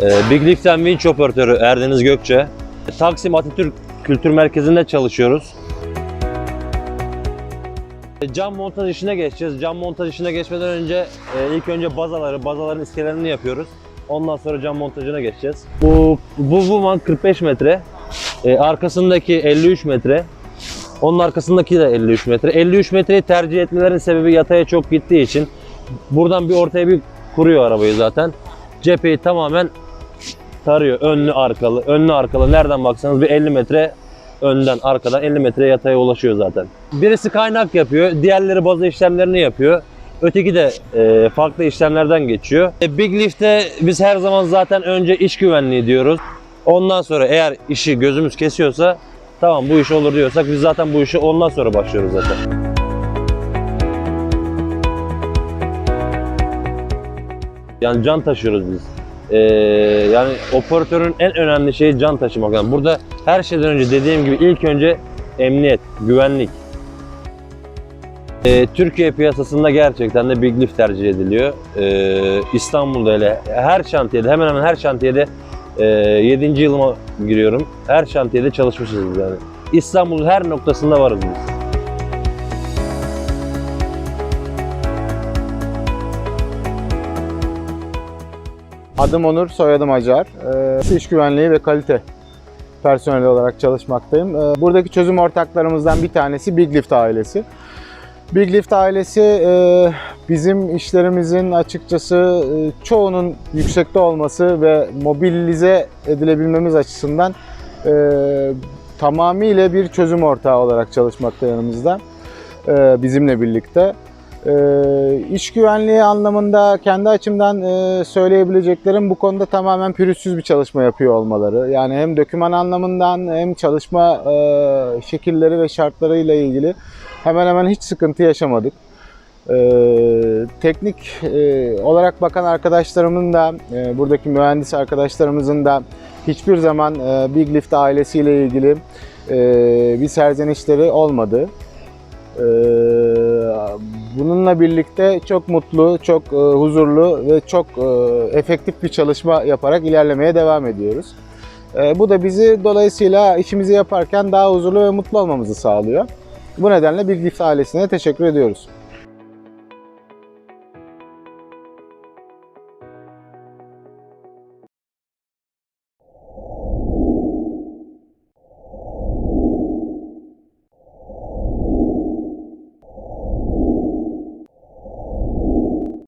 Big Liften Winch operatörü Erdeniz Gökçe. Taksim Atatürk Kültür Merkezi'nde çalışıyoruz. Cam montaj işine geçeceğiz. Cam montaj işine geçmeden önce e, ilk önce bazaları, bazaların iskelelerini yapıyoruz. Ondan sonra cam montajına geçeceğiz. Bu bu Woman 45 metre. E, arkasındaki 53 metre. Onun arkasındaki de 53 metre. 53 metreyi tercih etmelerinin sebebi yataya çok gittiği için buradan bir ortaya bir kuruyor arabayı zaten. Cepheyi tamamen tarıyor. Önlü arkalı, önlü arkalı. Nereden baksanız bir 50 metre önden arkadan 50 metre yataya ulaşıyor zaten. Birisi kaynak yapıyor, diğerleri baza işlemlerini yapıyor. Öteki de e, farklı işlemlerden geçiyor. E, Big Lift'te biz her zaman zaten önce iş güvenliği diyoruz. Ondan sonra eğer işi gözümüz kesiyorsa tamam bu iş olur diyorsak biz zaten bu işi ondan sonra başlıyoruz zaten. Yani can taşıyoruz biz. Ee, yani operatörün en önemli şeyi can taşımak. Yani burada her şeyden önce dediğim gibi ilk önce emniyet, güvenlik. Ee, Türkiye piyasasında gerçekten de Big Lift tercih ediliyor. Ee, İstanbul'da hele her şantiyede, hemen hemen her şantiyede e, 7. yılıma giriyorum. Her şantiyede çalışmışız yani. İstanbul'un her noktasında varız biz. Adım Onur, soyadım Acar. Ee, İş güvenliği ve kalite personeli olarak çalışmaktayım. Ee, Buradaki çözüm ortaklarımızdan bir tanesi Big Lift ailesi. Big Lift ailesi e, bizim işlerimizin açıkçası e, çoğunun yüksekte olması ve mobilize edilebilmemiz açısından e, tamamıyla bir çözüm ortağı olarak çalışmakta yanımızda e, bizimle birlikte. Ee, iş güvenliği anlamında kendi açımdan e, söyleyebileceklerim bu konuda tamamen pürüzsüz bir çalışma yapıyor olmaları. Yani hem döküman anlamından hem çalışma e, şekilleri ve şartlarıyla ilgili hemen hemen hiç sıkıntı yaşamadık. Ee, teknik e, olarak bakan arkadaşlarımın da buradaki mühendis arkadaşlarımızın da hiçbir zaman Big Lift ailesiyle ilgili bir serzenişleri olmadı. Ee, Bununla birlikte çok mutlu, çok e, huzurlu ve çok e, efektif bir çalışma yaparak ilerlemeye devam ediyoruz. E, Bu da bizi dolayısıyla işimizi yaparken daha huzurlu ve mutlu olmamızı sağlıyor. Bu nedenle Big Lift ailesine teşekkür ediyoruz.